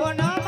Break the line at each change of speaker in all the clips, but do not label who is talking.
বনমাঝি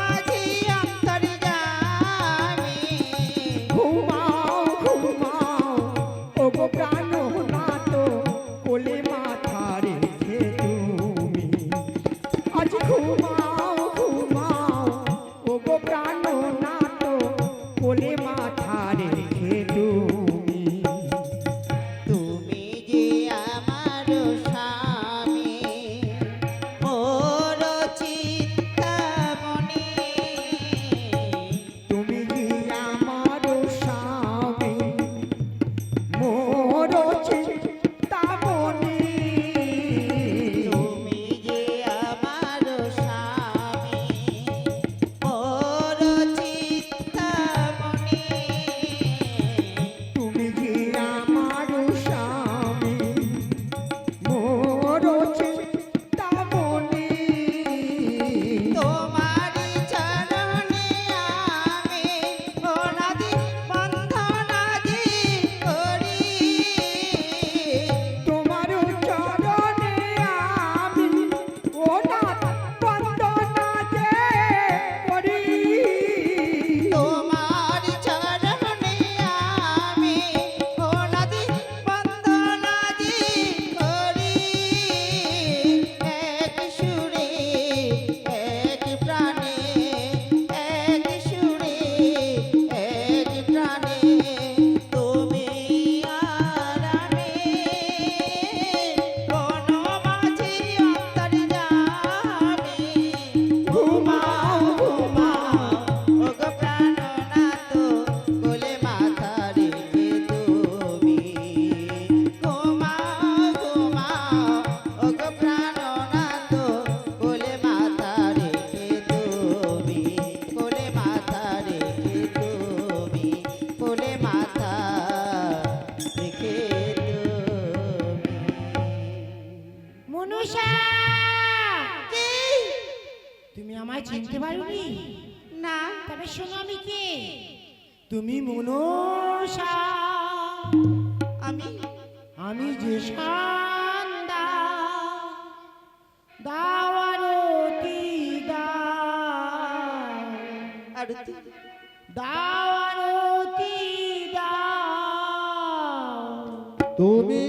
তুমি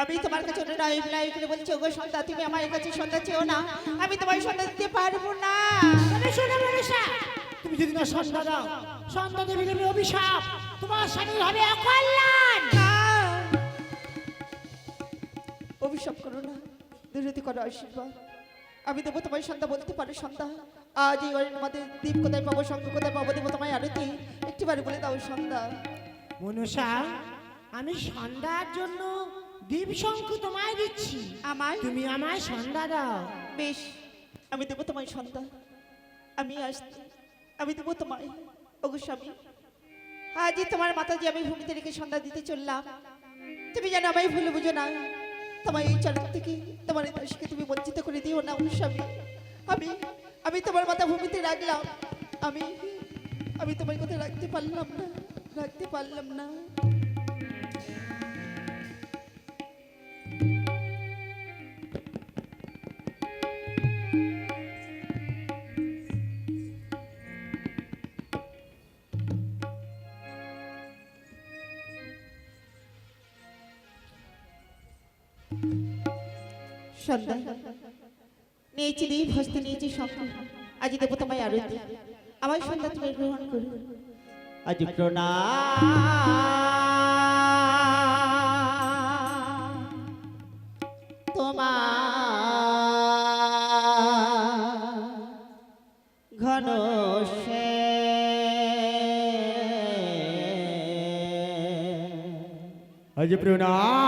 আমি
তোমার
কাছে নায়ক করে বলছি ওগো সন্ধ্যা তুমি আমার কাছে সন্ধ্যা চেও না। আমি তোমায় সন্ধ্যা দিতে পারব না।
শোনো মনুষা তুমি যদি না সন্ধ্যা দাও সন্ধ্যা দেবী দেবী অভিশাপ তোমার স্বামীর হবে অকল্যাণ।
অভিশাপ করো না দুর্নীতি করো আশীর্বাদ। আমি দেবো তোমায় সন্ধ্যা বলতে পারো সন্ধ্যা। আজ এই ঘরের মধ্যে দ্বীপ কোথায় পাবো শঙ্খ কোথায় পাবো দেবো তোমায় আরতি। একটিবার বলে দাও সন্ধ্যা।
মনুষা আমি সন্ধ্যার জন্য দীপ শঙ্খ তোমায় দিচ্ছি।
আমায়?
তুমি আমায় সন্ধ্যা দাও।
বেশ। আমি দেবো তোমায় সন্ধ্যা। আমি আসছি। আমি দেবো তোমায়। ওগো স্বামী আজই তোমার মাতা যে আমি ভূমিতে রেখে সন্ধ্যা দিতে চললাম। তুমি যেন আমায় ভুলে বুঝো না। তোমার এই চরণ থেকে তোমার এই দাসকে তুমি বঞ্চিত করে দিও না ওগো স্বামী। আমি আমি তোমার মাথা ভূমিতে রাখলাম। আমি আমি তোমার কথা রাখতে পারলাম না রাখতে পারলাম না। সন্ধ্যা নিয়েছি দীপ হস্তে নিয়েছি সঙ্গে আজ দেবো তোমায় আরতি। আমার সন্ধ্যা তুমি গ্রহণ করো। আজ প্রণাম। তোমার ঘন
আজ প্রণাম।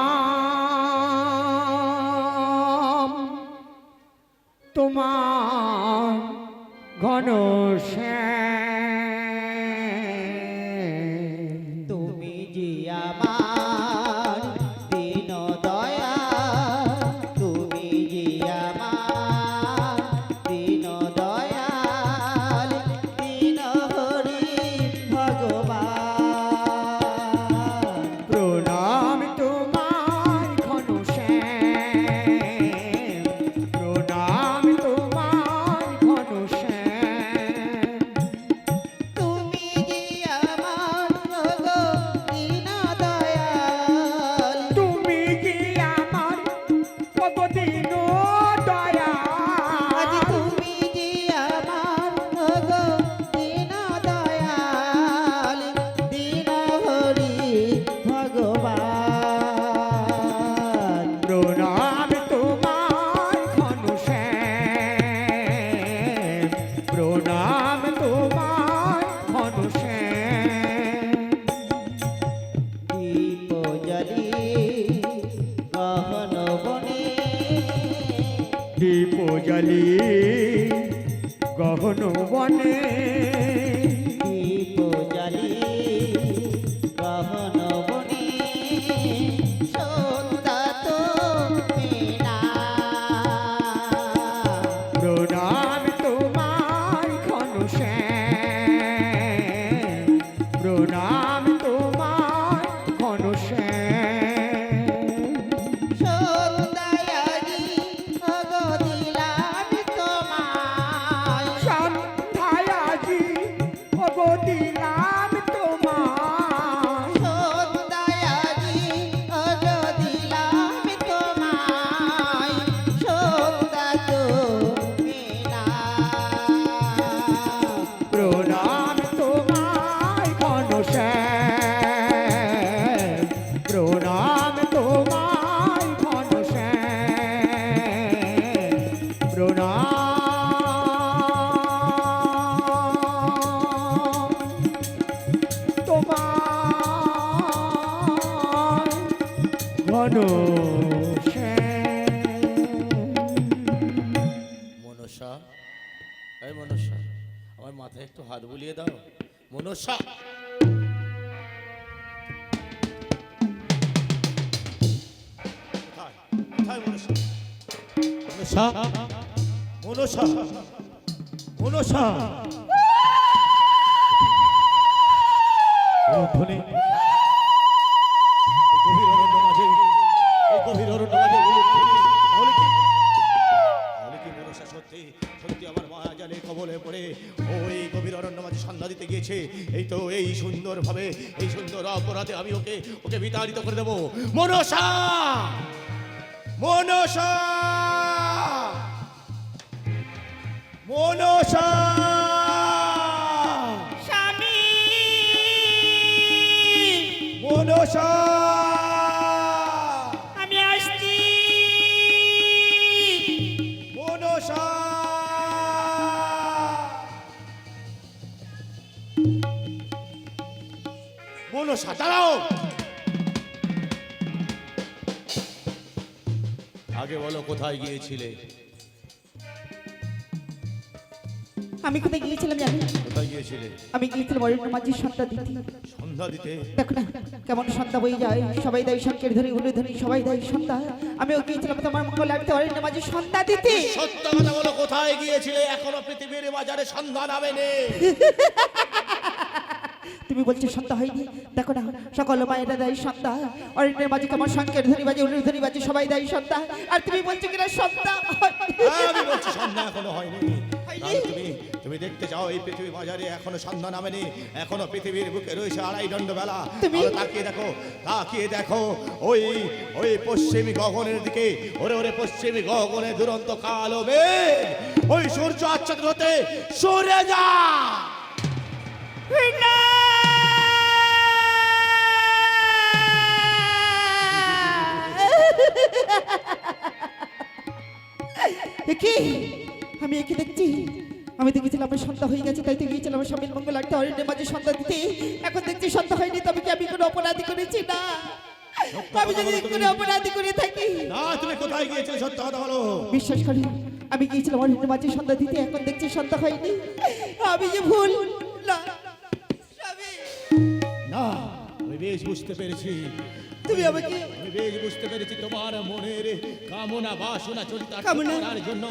মনসা? মনসা মনসা। মনসা সত্যি সত্যি আমার মায়া জালে কবলে পড়ে। ও গভীর অরণ্য সন্ধ্যা দিতে গিয়েছে। এই তো এই সুন্দর ভাবে এই সুন্দর অপরাধে আমি ওকে ওকে বিতাড়িত করে দেবো। মনসা! মনসা মনসা কোথায় গিয়েছিলে?
আমি কোথায় গিয়েছিলাম জানি?
কোথায় গিয়েছিলে?
আমি গিয়েছিলাম অরণ্য মাঝির সন্ধ্যা দিতে।
সন্ধ্যা দিতে?
দেখো না কেমন সন্ধ্যা বই যায়। সবাই দেয় শঙ্কের ধরি উলু ধরি সবাই দেয় সন্ধ্যা। আমিও গিয়েছিলাম তোমার মঙ্গল আমি তো অরণ্য মাঝির সন্ধ্যা দিতে।
সত্য কথা বলো কোথায় গিয়েছিলে? এখনও পৃথিবীর বাজারে সন্ধান নামেনি
তুমি বলছো সন্ধ্যা হয়নি? দেখো না সকল মায়েরা দেয় সন্ধ্যা। অরণ্যের মাঝে কেমন শঙ্কের ধরি বাজে উলু ধরি বাজে সবাই দেয় সন্ধ্যা। আর তুমি বলছো কিনা হয়নি।
হ্যাঁ, আমি বলছি সন্ধ্যা এখনও হয়নি। তুমি তুমি দেখতে যাও এই পৃথিবী বাজারে এখনও সন্ধ্যা নামেনি এখনও পৃথিবীর বুকে রয়েছে আড়াই দণ্ড বেলা তাকিয়ে দেখো তাকিয়ে দেখো ওই ওই পশ্চিমী গগনের দিকে ওরে ওরে পশ্চিমী গগনে দুরন্ত কালো মেঘ। ওই সূর্য আচ্ছাদিত হতে সরে যা!
হয়ে গেছে তাই তো গিয়েছিলাম আমার স্বামীর মঙ্গল একটা অরণ্যের মাঝে সন্ধ্যা দিতে। এখন দেখছি সন্ধ্যা হয়নি তবে কি আমি কোনো অপরাধী করেছি? না। আমি যদি কোনো অপরাধী করে থাকি।
না তুমি কোথায় গিয়েছিলে? সত্য কথা বলো।
বিশ্বাস করি আমি গিয়েছিলাম অরণ্যের মাঝে সন্ধ্যা দিতে এখন দেখছি সন্ধ্যা হয়নি। আমি যে ভুল না
না আমি বেশ বুঝতে পেরেছি।
তুমি আমাকে
বুঝতে পেরেছি তোমার মনের কামনা বাসনা করার জন্য।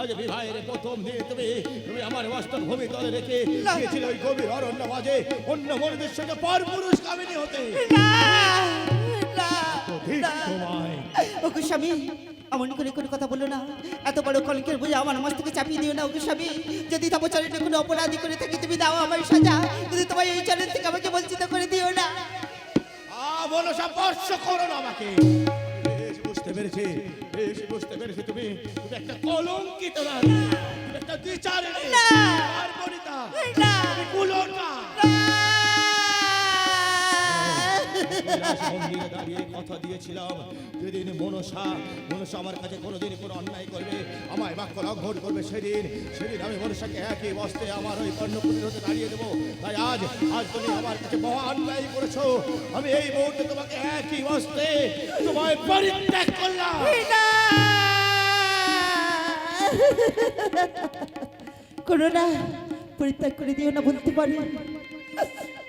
আজ বিবাহের প্রথম দিন তুমি তুমি আমার বাস্তব ভূমি তলে রেখে। গিয়েছিলে ওই গভীর অরণ্য মাঝে। অন্য মনদের সঙ্গে পর পুরুষ কামিনী হতে।
স্বামী এমন করে কোনো কথা বলো না। এত বড় কলঙ্কের বোঝা আমার মাছ থেকে চাপিয়ে দিও না ওগো স্বামী। যদি তবে চরণে কোনো অপরাধী করে থাকি তুমি দাও আমার সাজা। যদি তোমার এই চরণ থেকে আমাকে বঞ্চিত করে দিও না।
বলো স্পর্শ করো না আমাকে। বেশ বুঝতে পেরেছি। বেশ বুঝতে পেরেছি তুমি। তুমি একটা কলঙ্কিত তুমি একটা দ্বিচারিণী।
না।
কুলোটা। না। কথা দিয়েছিলাম। যেদিন মনসা মনসা আমার কাছে কোনোদিন কোনো অন্যায় করবে, আমায় বাক্য লঙ্ঘন করবে সেদিন। সেদিন আমি মনসাকে একই বস্তে আমার ওই কর্ণকুটির হতে দাঁড়িয়ে দেবো। তাই আজ আজ তুমি আমার কাছে মহা অন্যায় করেছ। আমি এই মুহূর্তে তোমাকে একই বস্তে তোমায় পরিত্যাগ করলাম।
করো না, পরিত্যাগ করে দিও না, বলতে পারি।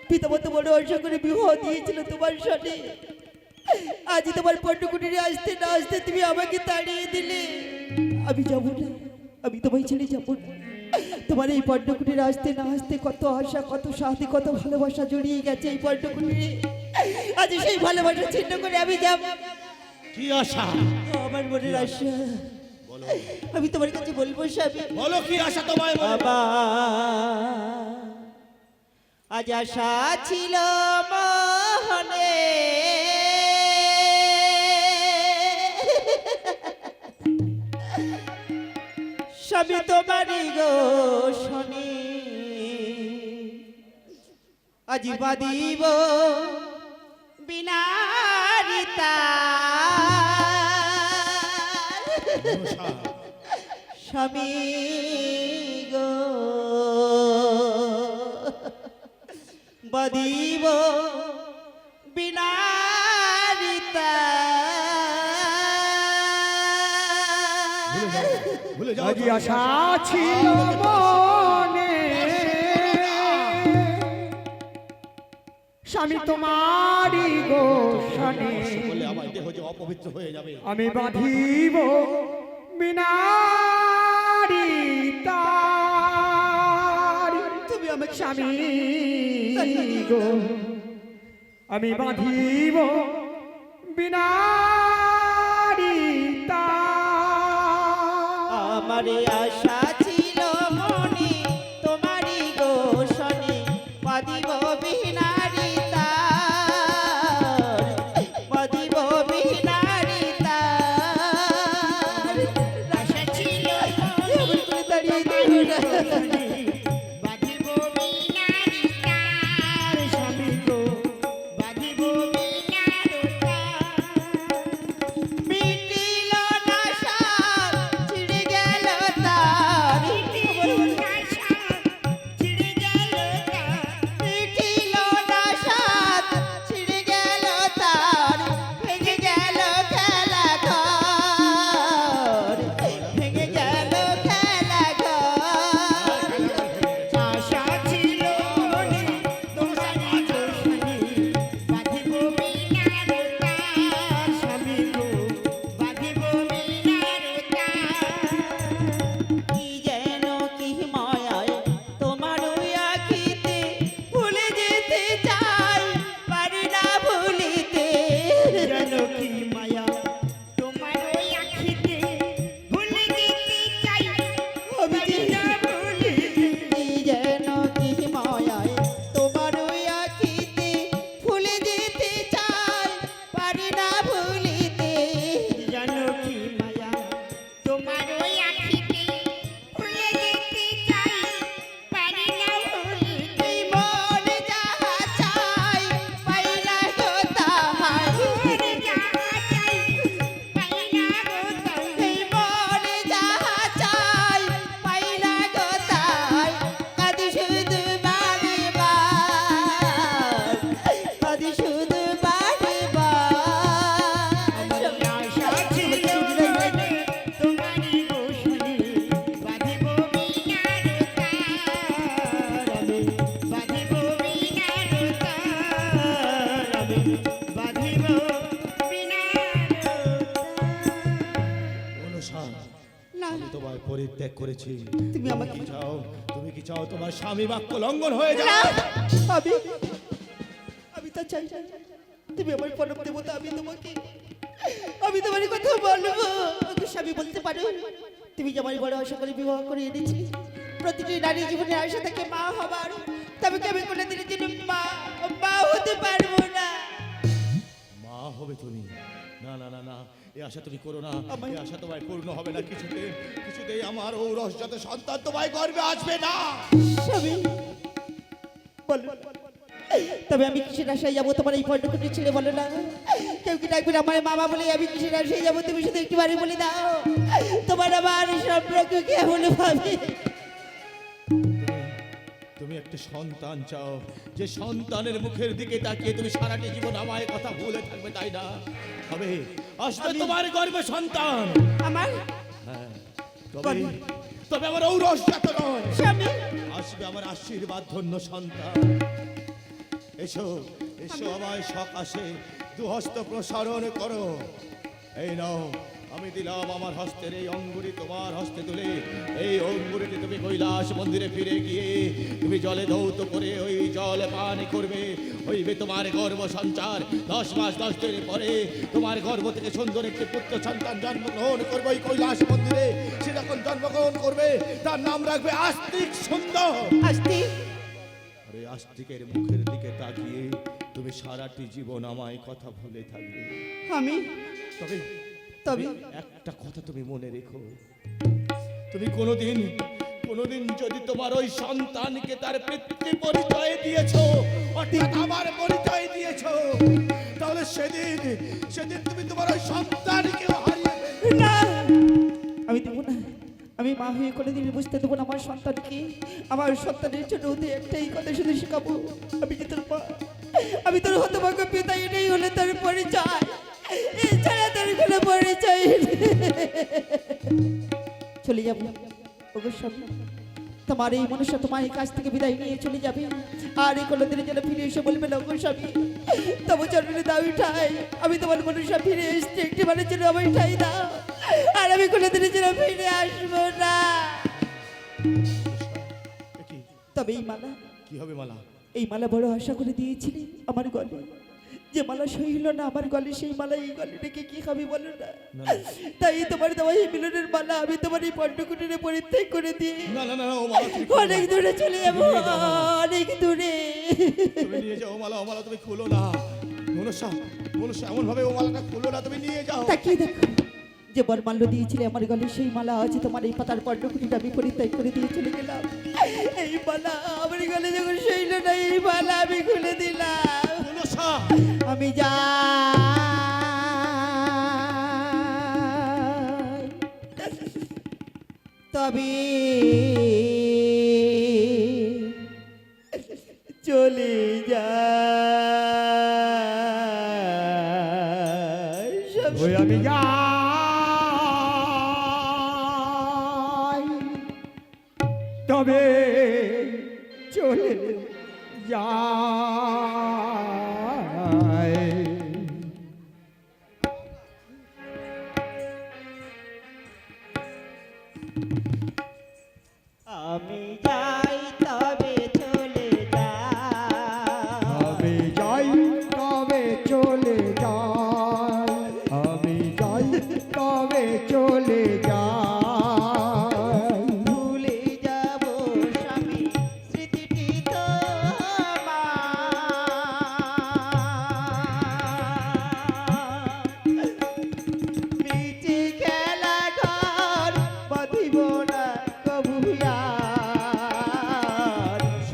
পিতামাতা বড় আশা করে বিবাহ দিয়েছিল তোমার সাথে। আজ তোমার পণ্যকুটিরে আসতে না আসতে তুমি আমাকে তাড়িয়ে দিলে। আমি যাব না আমি তোমায় ছেড়ে যাব না। তোমার এই পণ্যকুটিরে আসতে না আসতে কত আশা কত সাথে কত ভালোবাসা জড়িয়ে গেছে এই পণ্যকুটিরে আজ সেই ভালোবাসা ছিন্ন করে আমি যাব।
কি আশা?
আমার মনের আশা।
বলো।
আমি তোমার কাছে বলব স্বামী।
বলো কি আশা তোমায়?
বাবা। আজ আশা ছিল মহনে। সবই তোমারই গো শনি। আজি বাদিব বিনারিতা। স্বামী গো বদিব বিনারিতা
আজি আশা ছিল মনে। স্বামী তোমারই গোষণে
বলে আমার দেহ যে অপবিত্র হয়ে যাবে।
আমি বাঁধিব মিনারি স্বামী গো আমি বাঁধিব বিনা
আমার আশা
স্বামী
বাক্য লঙ্ঘন হয়ে যায়।
আমি আমি তা চাই। তুমি আমার পরম দেবতা আমি তোমাকে আমি তোমার কথা বলব স্বামী বলতে পারো। তুমি যে আমার বড় আশা করে বিবাহ করে এনেছি। প্রতিটি নারী জীবনে আশা থাকে মা হবার। তবে কি আমি কোনো দিনের জন্য মা মা হতে পারব না?
মা হবে তুমি। না না না না। আশা তুমি করো না
আমায়-
আশা তোমায় পূর্ণ হবে না কিছুতে কিছুতেই আমার ঔরস যত সন্তান তোমায় গর্বে আসবে না।
তবে আমি কিসের আশায় যাব? তোমার এই পর্যটকটি ছেড়ে বলো না। কেউ কি ডাকবে আমার মামা বলে আমি কিসের আশায় যাব? তুমি শুধু একটু বাড়ি বলে দাও। তোমার আমার সম্পর্ক কেমন ভাবে
তুমি একটি সন্তান চাও যে সন্তানের মুখের দিকে তাকিয়ে তুমি সারাটি জীবন আমায় কথা ভুলে থাকবে তাই না? তবে আসবে তোমার গর্বে সন্তান।
আমার?
হ্যাঁ তবে তবে আমার ঔরস জাত নয় আসবে আমার আশীর্বাদ ধন্য সন্তান। এসো এসো আমায় সকাশে দুহস্ত প্রসারণ করো। এই নাও আমি দিলাম আমার হস্তের এই অঙ্গুরি তোমার হস্তে তুলে। এই অঙ্গুরিটি তুমি কৈলাস মন্দিরে ফিরে গিয়ে তুমি জলে ধৌত করে ওই জল পান করবে। হইবে তোমার গর্ব সঞ্চার। দশ মাস দশ দিন পরে তোমার গর্ভ থেকে সুন্দর একটি পুত্র সন্তান জন্মগ্রহণ করবে ওই কৈলাস মন্দিরে। সে যখন জন্মগ্রহণ করবে তার নাম রাখবে আস্তিক সুন্দর।
আস্তিক?
আর আস্তিকের মুখের দিকে তাকিয়ে তুমি সারাটি জীবন আমায় কথা ভুলে থাকবে।
আমি?
তবে
তবে
একটা কথা তুমি মনে রেখো। তুমি কোনোদিন কোনোদিন যদি তোমার ওই সন্তানকে তার পিতৃ পরিচয় দিয়েছ অর্থাৎ আমার পরিচয় দিয়েছ তাহলে সেদিন সেদিন তুমি তোমার ওই সন্তানকে হারিয়ে
না আমি দেবো না। আমি মা হয়ে কোনোদিন বুঝতে দেবো না আমার সন্তানকে। আমার সন্তানের জন্য ওদের একটাই কথা শুধু শেখাবো আমি যে তোর মা আমি তোর হতভাগ্য পিতা এটাই হলো তার পরিচয়। কোনো পরিচয় নেই। চলে যাব। তোমার এই মনুষ্য তোমার এই কাছ থেকে বিদায় নিয়ে চলে যাবে। আর এই কোনোদিনের যেন ফিরে এসে বলবে না গোস্বামী তবু চরণে দাও উঠাই আমি তোমার মনুষ্য ফিরে এসছি একটি বারের জন্য আমার উঠাই দাও। আর আমি কোনোদিনের জন্য ফিরে আসব না। তবে এই মালা
কি হবে মালা?
এই মালা বড় আশা করে দিয়েছিলি আমার গলে যে মালা সইল না আমার গলে সেই মালা এই গলে রেখে কি খাবি বলো না। তাই তোমার দেওয়া এই মিলনের মালা আমি তোমার এই পণ্যকুটিরে পরিত্যাগ করে দিয়ে
না না না না, ও মালা তুমি
অনেক দূরে চলে যাব অনেক দূরে।
তুমি নিয়ে যাও ও মালা ও মালা তুমি খুলো না। মনুষ্য মনুষ্য এমন ভাবে ও মালাটা খুলো না তুমি নিয়ে যাও।
তাকিয়ে দেখো যে বরমাল্য দিয়েছিলে আমার গলে সেই মালা আছে তোমার এই পাতার পর্ণকুটিটা আমি পরিত্যাগ করে দিয়ে চলে গেলাম। এই মালা আমার গলে যখন শৈল না এই মালা আমি খুলে দিলাম। আমি
যাই। তবে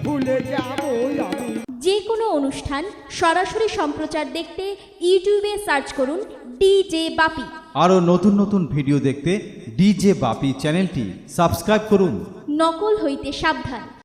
ভুলে যাব আমি।
যে কোনো অনুষ্ঠান সরাসরি সম্প্রচার দেখতে ইউটিউবে সার্চ করুন ডিজে বাপি।
আরও নতুন নতুন ভিডিও দেখতে ডিজে বাপি চ্যানেলটি সাবস্ক্রাইব করুন।
নকল হইতে সাবধান।